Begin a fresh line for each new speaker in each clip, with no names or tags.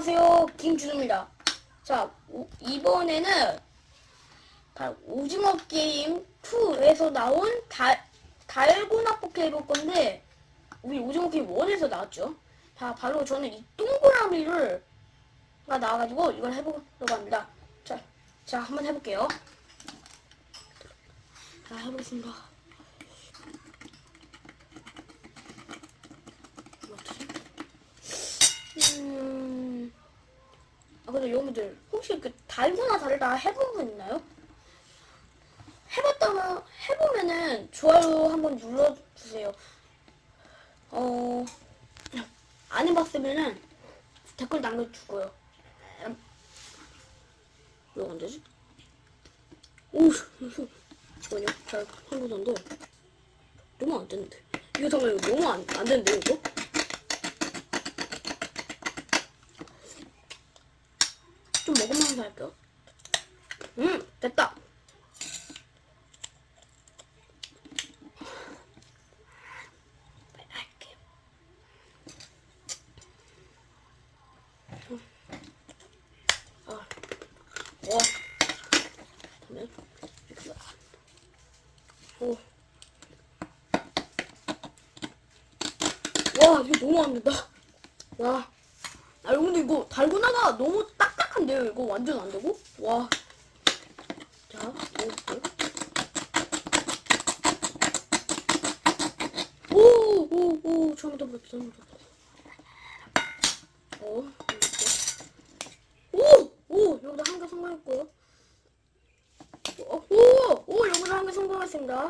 안녕하세요. 김준우입니다. 자, 오- 이번에는 바로 오징어 게임 2에서 나온 달, 달고나 뽑기 해볼 건데, 우리 오징어 게임 1에서 나왔죠. 자, 바로 저는 이 동그라미를, 가 나와가지고 이걸 해보려고 합니다. 자, 자, 한번 해볼게요. 자, 해보겠습니다. 음, 아, 근데 여러분들, 혹시 그 달고나 다르다 해본 분 있나요? 해봤다가, 해보면은 좋아요 한번 눌러주세요. 어, 안 해봤으면은 댓글 남겨주고요. 음, 왜안 되지? 오, 뭐냐? 잘 해보던데. 너무 안 되는데. 이거 정말 이거 너무 안, 안 되는데, 이거? 좀 먹으면서 할게요. 음, 됐다. 아. 오. 와, 이거 너무 안 된다. 와. 아, 근데 이거 달고나가 너무 딱딱한데요? 이거 완전 안 되고? 와. 자, 먹어볼게요. 오, 오, 오, 처음부터 부터 처음부터. 어, 이렇게. 오, 오, 여기다 한 개 성공했고요. 어, 오, 오, 여기다 한 개 성공했습니다.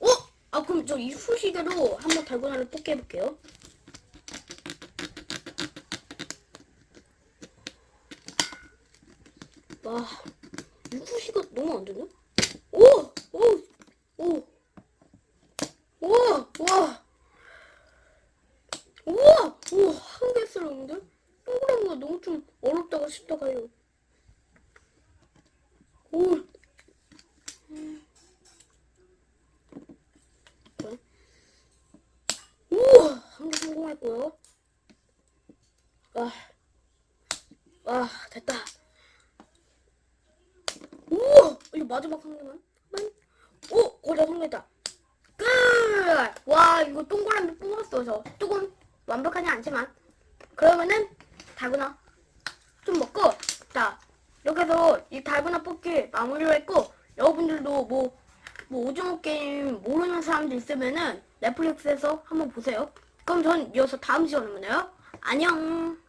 어? 아, 그럼 저 이쑤시개로 한번 달고나를 뽑게 해볼게요. 와, 이쑤시개 너무 안 되네? 오! 오! 오! 오! 와! 우와! 우와! 한개 쓰러운데? 동그라미가 너무 좀 어렵다가 쉽다가 해요. 오! 음. 우와! 한 개 성공했고요. 와. 와, 됐다. 우와! 이거 마지막 한 개만. 만. 오! 거기다 성공했다. 끝! 와, 이거 동그라미 뽑았어, 저. 조금 완벽하지 않지만. 그러면은, 달고나 좀 먹고, 자, 이렇게 해서 이 달고나 뽑기 마무리를 했고, 여러분들도 뭐, 뭐 오징어 게임 모르는 사람들 있으면은 넷플릭스에서 한번 보세요. 그럼 전 이어서 다음 시간에 만나요. 안녕!